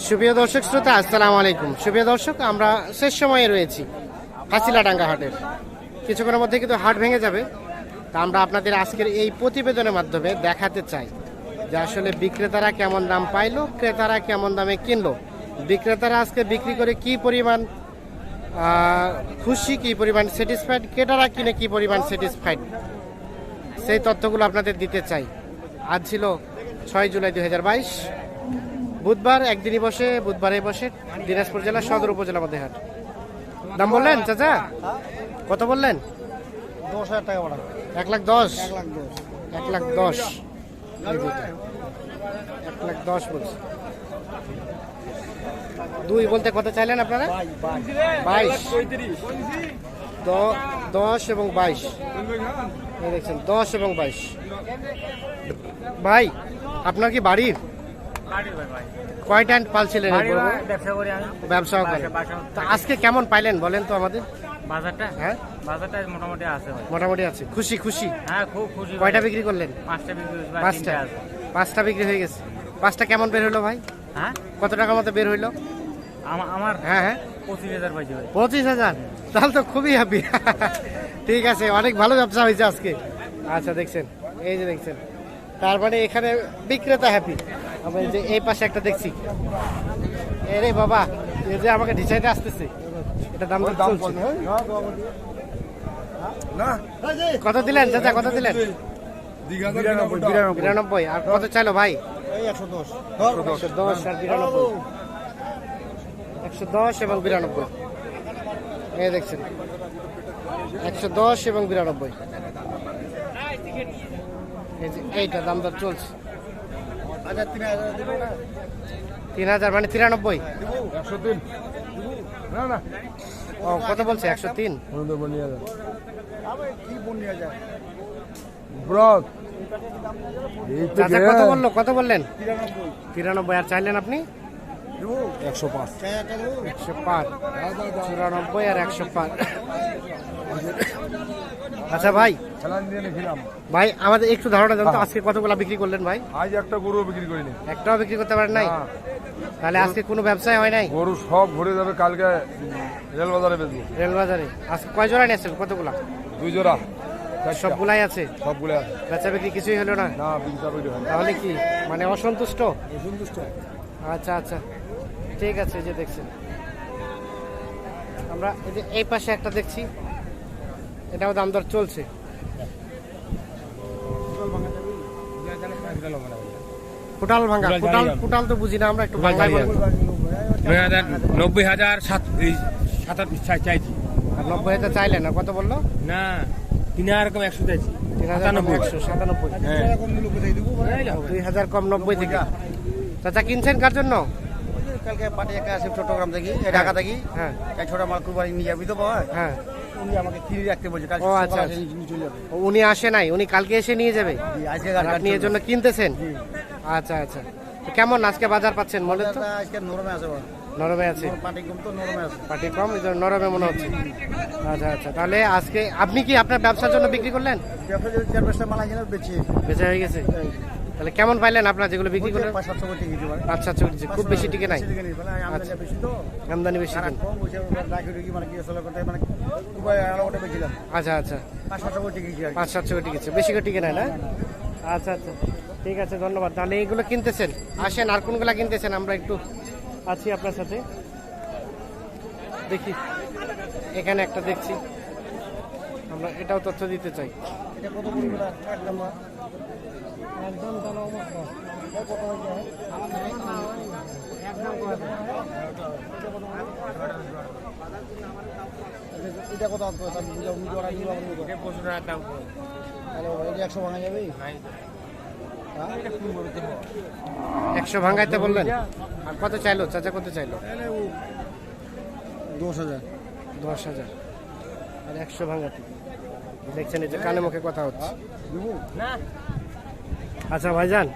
সুপ্রিয় দর্শক শ্রোতা, আসসালামু আলাইকুম। সুপ্রিয় দর্শক, আমরা শেষ সময়ে রয়েছি হাসিলাডাঙ্গা হাটের। কিছুক্ষণের মধ্যে কিন্তু হাট ভেঙে যাবে। তা আমরা আপনাদের আজকের এই প্রতিবেদনের মাধ্যমে দেখাতে চাই যে আসলে বিক্রেতারা কেমন দাম পাইলো, ক্রেতারা কেমন দামে কিনলো। বিক্রেতারা আজকে বিক্রি করে কি পরিমাণ খুশি, কি পরিমাণ স্যাটিসফাইড ক্রেতারা কিনে কি পরিমাণ স্যাটিসফাইড সেই তথ্যগুলো আপনাদের দিতে চাই। আজ ছিল ছয় জুলাই দু হাজার বাইশ। বুধবার একদিনই বসে বুধবারে বসে দিনাজপুর জেলা সদর উপজেলা মধ্যে হাট। দাম বললেন চাচা? কত বললেন? দশ হাজার টাকা ভাড়া। এক লাখ দশ? এক লাখ দশ। এক লাখ দশ। বলছে। দুই বলতে কত চাইলেন আপনারা? বাইশ দশ এবং বাইশ। দেখছেন দশ এবং বাইশ। ভাই আপনার কি বাড়ির? কয়টা পালছিলেন গরু? ব্যবসা করি আমি। তা আজকে কেমন পাইলেন বলেন তো আমাদের? বাজারটা? হ্যাঁ? বাজারটা মোটামুটি আছে মোটামুটি আছে। খুশি খুশি? হ্যাঁ খুব খুশি কয়টা বিক্রি করলেন? পাঁচটা বিক্রি পাঁচটা। পাঁচটা বিক্রি হয়ে গেছে। পাঁচটা কেমন বের হলো ভাই? হ্যাঁ? কত টাকার মতো বের হইল? আমার হ্যাঁ হ্যাঁ। পঁচিশ হাজার পাইছে পঁচিশ হাজার? তাহলে তো খুবই হ্যাপি ঠিক আছে অনেক ভালো ব্যবসা হয়েছে আজকে। আচ্ছা দেখছেন। এই যে দেখছেন। তার মানে এখানে বিক্রেতা হ্যাপি যে এই পাশে একটা দেখছি। এরে বাবা এই যে আমাকে ঢিসাইতে আসতেছে। এটা দাম দর চলছে। কত দিলেন চাচা কত দিলেন? বিরানব্বই আর কত চাইলো ভাই? একশো দশ আর বিরানব্বই। একশো দশ এবং বিরানব্বই। এই দেখছেন। একশো দশ এবং বিরানব্বই। এইটা দাম দর চলছে। আচ্ছা তিন হাজার মানে তিরানব্বই? একশো তিন। না না। ও কত বলছে? একশো তিন? ব্রত। চাচা কত বলল? কত বললেন? তিরানব্বই। আর চাইলেন আপনি? একশো পাঁচ। একশো পাঁচ। চুরানব্বই আর একশো পাঁচ। আচ্ছা ভাই। ভাই আমাদের একটু ধারণা দেন তো আজকে কতগুলা বিক্রি করলেন ভাই? আজ একটা গরু বিক্রি করিনি। একটাও বিক্রি করতে পারেন নাই? তাহলে আজকে কোনো ব্যবসায় হয় নাই? গরু সব ঘুরে যাবে কালকে রেল বাজারে বেচবো। রেলবাজারে। আজকে কয় জোড়া নিয়েছেন কতগুলা? দুই জোড়া। সবগুলাই আছে? সবগুলো আছে। বেচা বিক্রি কিছুই হলো না? না বিক্রি তাহলে কি? মানে অসন্তুষ্ট? সন্তুষ্ট আচ্ছা আচ্ছা। ঠিক আছে যে দেখছেন। আমরা এই যে এই পাশে একটা দেখছি। এটাও দাম দর চলছে। কোটাল ভাঙা কোটাল কোটাল তো বুঝি না আমরা একটু। নয় হাজার নব্বই হাজার সাত সাতাত্তর চাইছি। নব্বই হাজার চাইলেন না কত বলল? না তিন হাজার কম একশো চাইছি। তিন হাজার সাতানব্বই। একশো সাতানব্বই। হ্যাঁ। দুই হাজার কম নব্বই থেকে। চাচা কিনছেন কার জন্য? কালকে পার্টি একটা আসে চট্টগ্রাম থেকে ঢাকা থেকে হ্যাঁ। এক ছোটা মাল কুরবানি নিয়ে যাবি তো বাবা। হ্যাঁ। উনি আমাকে কিনে রাখতে বলছে কাল ও, আচ্ছা, সকালে আচ্ছা। নিয়ে চলে যাবে। উনি আসে নাই উনি কালকে এসে নিয়ে যাবে? জি, আজকে আর আপনি এর জন্য কিনতেছেন? আচ্ছা আচ্ছা। তো কেমন আজকে বাজার পাচ্ছেন তো? আজকে নরমে আছে নরমে আছে? কম তো নরমে আছে। পার্টি কম এই জন্য নরমে মনে হচ্ছে। আচ্ছা আচ্ছা। তাহলে আজকে আপনি কি আপনার ব্যবসার জন্য বিক্রি করলেন? ব্যবসা যদি চার পাঁচটা মাল আছে না বেচি। বেচা হয়ে গেছে? তাহলে কেমন পাইলেন আপনার যেগুলো বিক্রি করলেন? পাঁচ সাতশো আচ্ছা চলছে খুব বেশি টিকে নাই? মানে আমদানি বেশি মানে মানে আচ্ছা আচ্ছা। পাঁচ সাতশো কোটি কিছু আর কি। পাঁচ সাতশো টিকে গেছে বেশি করে টিকে নাই না? আচ্ছা আচ্ছা। ঠিক আছে ধন্যবাদ। তাহলে এইগুলো কিনতেছেন? আসেন আর কোনগুলা কিনতেছেন? আমরা একটু আছি আপনার সাথে। দেখি। এখানে একটা দেখছি। আমরা এটাও তথ্য দিতে চাই? একদম। এটা কত আসবে? একশো ভাঙা যাবে? একশো ভাঙাইতে বললেন। আর কত চাইলো? চাচা কত চাইলো? দশ হাজার। দশ হাজার। আর একশো ভাঙাতে দেখছেন এই যে কানে মুখে কথা হচ্ছে। না। আচ্ছা ভাইজান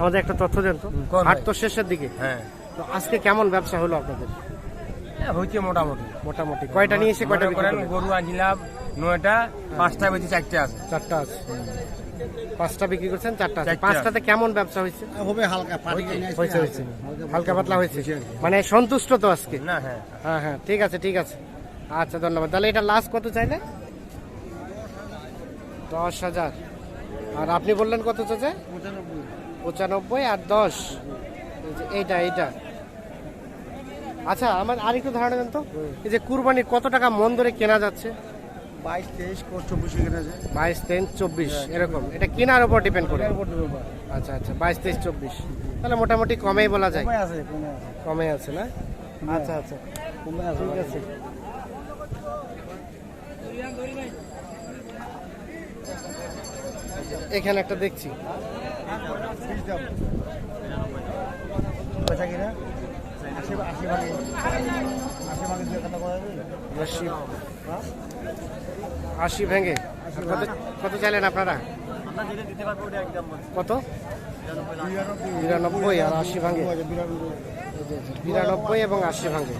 আমাদের একটা তথ্য দেন তো। হাট তো শেষের দিকে। হ্যাঁ। তো আজকে কেমন ব্যবসা হলো আপনাদের? হয়েছে মোটামুটি। মোটামুটি। কয়টা নিয়ে এসে কয়টা করেন? গরু আনছিলাম নয়টা পাঁচটা বেশি চারটে আছে। চারটা আছে। পাঁচটা বিক্রি করছেন চারটা আছে। পাঁচটাতে কেমন ব্যবসা হয়েছে? হবে হালকা হয়েছে। হয়েছে হালকা। হালকা পাতলা হয়েছে। মানে সন্তুষ্ট তো আজকে? না হ্যাঁ। হ্যাঁ হ্যাঁ ঠিক আছে ঠিক আছে। আচ্ছা ধন্যবাদ। তাহলে এটা লাস্ট কত চাইলে দশ হাজার। আর আপনি বললেন কত চাচা? পঁচানব্বই। আর দশ। এইটা এইটা। আচ্ছা আমার আরেকটু ধারণা দেন তো। এই যে কুরবানির কত টাকা মন ধরে কেনা যাচ্ছে? বাইশ তেইশ চব্বিশ বাইশ তেইশ চব্বিশ এরকম। এটা কেনার উপর ডিপেন্ড করে। আচ্ছা আচ্ছা বাইশ তেইশ চব্বিশ। তাহলে মোটামুটি কমেই বলা যায়। কমে আছে কমে না? আচ্ছা আচ্ছা। ঠিক আছে। এখানে একটা দেখছি। আশি আশি ভাগে আশি ভেঙে। কত চাইলেন আপনারা? কত? বিরানব্বই আর আশি ভাঙে। বিরানব্বই এবং আশি ভাঙে।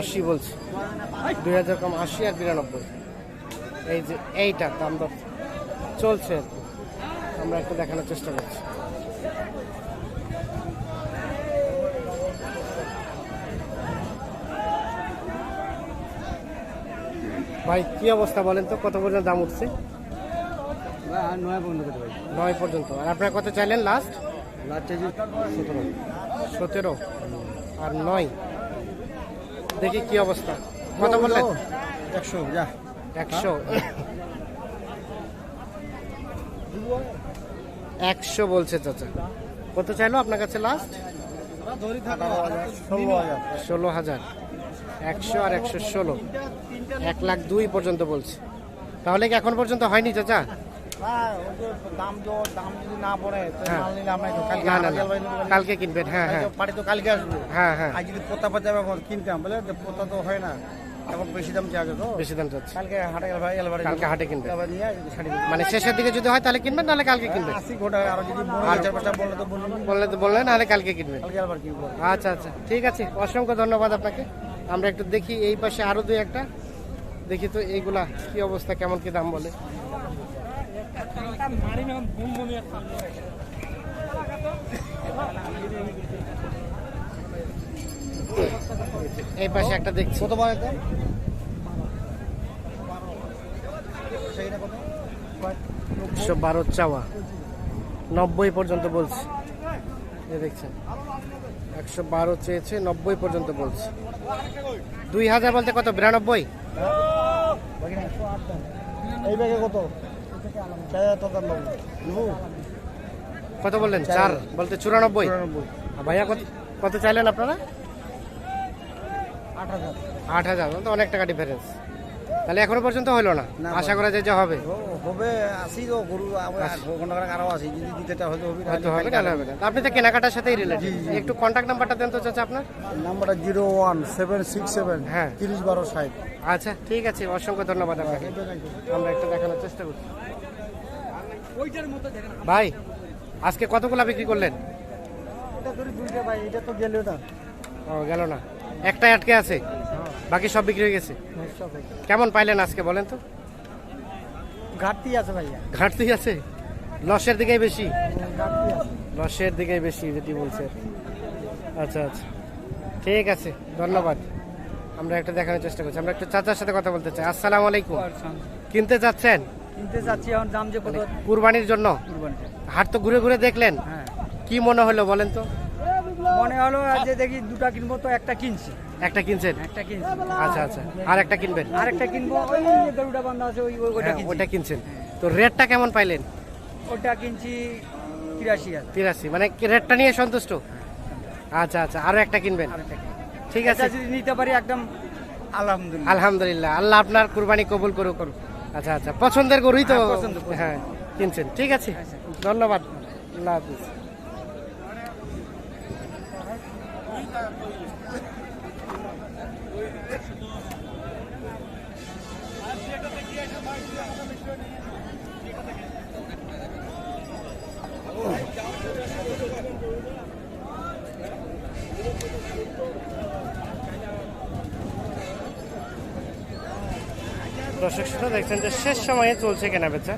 আশি বলছি। দুই হাজার কম আশি আর বিরানব্বই। এই যে এইটার দাম দর চলছে। আমরা একটু দেখানোর চেষ্টা করছি। ভাই, কি অবস্থা বলেন তো? কত পর্যন্ত দাম উঠছে? নয় পর্যন্ত। আর আপনারা কত চাইলেন লাস্ট সতেরো সতেরো। আর নয়? দেখি কি অবস্থা। কত বললেন? একশো, যা। একশো। একশো বলছে চাচা। কত চাইলো আপনার কাছে লাস্ট ষোলো হাজার। একশো আর একশো ষোলো। এক লাখ দুই পর্যন্ত বলছে। তাহলে কি এখন পর্যন্ত হয়নি চাচা? কালকে কিনবেন হ্যাঁ হ্যাঁ। তো কালকে আসবে। হ্যাঁ হ্যাঁ। আজ যদি পোতা পাতা কিনতাম বলে পোতা তো হয় না। এখন বেশি দাম চাগে তো? বেশি দাম চাচ্ছে কালকে হাটে গেল ভাই এলবারে কালকে হাটে কিনবে। এলবার নিয়ে শাড়ি মানে শেষের দিকে যদি হয় তাহলে কিনবেন নাহলে কালকে কিনবেন। ঘণ্টা আর যদি বড় চার পাঁচটা বললে তো বলুন। বললে তো বললেন নাহলে কালকে কিনবেন। কালকে এলবার কি করব আচ্ছা আচ্ছা ঠিক আছে। অসংখ্য ধন্যবাদ আপনাকে। আমরা একটু দেখি এই পাশে আরও দুই একটা। দেখি তো এইগুলা কি অবস্থা কেমন কি দাম বলে। এই পাশে একটা দেখছি। কত বার একদম একশো বারো চাওয়া। নব্বই পর্যন্ত বলছে। এই দেখছেন। একশো বারো চেয়েছে নব্বই পর্যন্ত বলছে। দুই হাজার বলতে কত? বিরানব্বই? এই ব্যাগে কত? কত বললেন? চার। বলতে চুরানব্বই। চুরানব্বই। ভাইয়া কত কত চাইলেন আপনারা? আট হাজার। হাজার তো অনেক টাকা ডিফারেন্স তাহলে এখনও পর্যন্ত হলো না? না, আশা করা যায় যে হবে। হবে আসি তো গরু ঘণ্টা আরও আসি যদি দিতে চাও হয়তো হবে হয়তো হবে নাহলে হবে না। আপনি তো কেনাকাটার সাথেই রিলেটেড একটু কন্ট্যাক্ট নাম্বারটা দেন তো চাচা আপনার। নাম্বারটা zero one seven six seven হ্যাঁ। তিরিশ বারো ষাট। আচ্ছা ঠিক আছে অসংখ্য ধন্যবাদ আপনাকে। আমরা একটু দেখানোর চেষ্টা করছি। ভাই আজকে কতগুলা বিক্রি করলেন? এটা দুইটা ভাই এটা তো গেল না। ও গেল না। একটা আটকে আছে? বাকি সব বিক্রি হয়ে গেছে? কেমন পাইলেন আজকে বলেন তো? ঘাটতি আছে ভাইয়া। ঘাটতি আছে? লসের দিকেই বেশি? ঘাটতি লসের দিকেই বেশি যেটি বলছে আচ্ছা আচ্ছা। ঠিক আছে ধন্যবাদ। আমরা একটা দেখানোর চেষ্টা করছি। আমরা একটু চাচার সাথে কথা বলতে চাই। আসসালামু আলাইকুম। কিনতে যাচ্ছেন কিনতে যাচ্ছি এখন দাম যে কত? কুরবানির জন্য। হাট তো ঘুরে ঘুরে দেখলেন? হ্যাঁ। কি মনে হলো বলেন তো? মনে হলো যে দেখি দুটা কিনবো তো একটা কিনছি। একটা কিনছেন? একটা কিনছি। আচ্ছা আচ্ছা। আর একটা কিনবেন? আর একটা কিনবো ওই যে গরুটা বান্ধা আছে ওই ওই- ওইটা হ্যাঁ, ওটা কিনছেন। তো রেটটা কেমন পাইলেন? ওটা কিনছি তিরাশি তিরাশি। মানে রেটটা নিয়ে সন্তুষ্ট? আচ্ছা আচ্ছা। আরও একটা কিনবেন? ঠিক আছে। যদি নিতে পারি একদম আলহামদুলিল্লাহ। আলহামদুলিল্লাহ। আল্লাহ আপনার কুরবানি কবুল করুক আচ্ছা আচ্ছা। পছন্দের গরুই তো হ্যাঁ। হ্যাঁ কিনছেন। ঠিক আছে। ধন্যবাদ। আল্লাহ হাফিজ। দর্শক শ্রোতা দেখছেন যে শেষ সময়ে চলছে কেনা বেচা।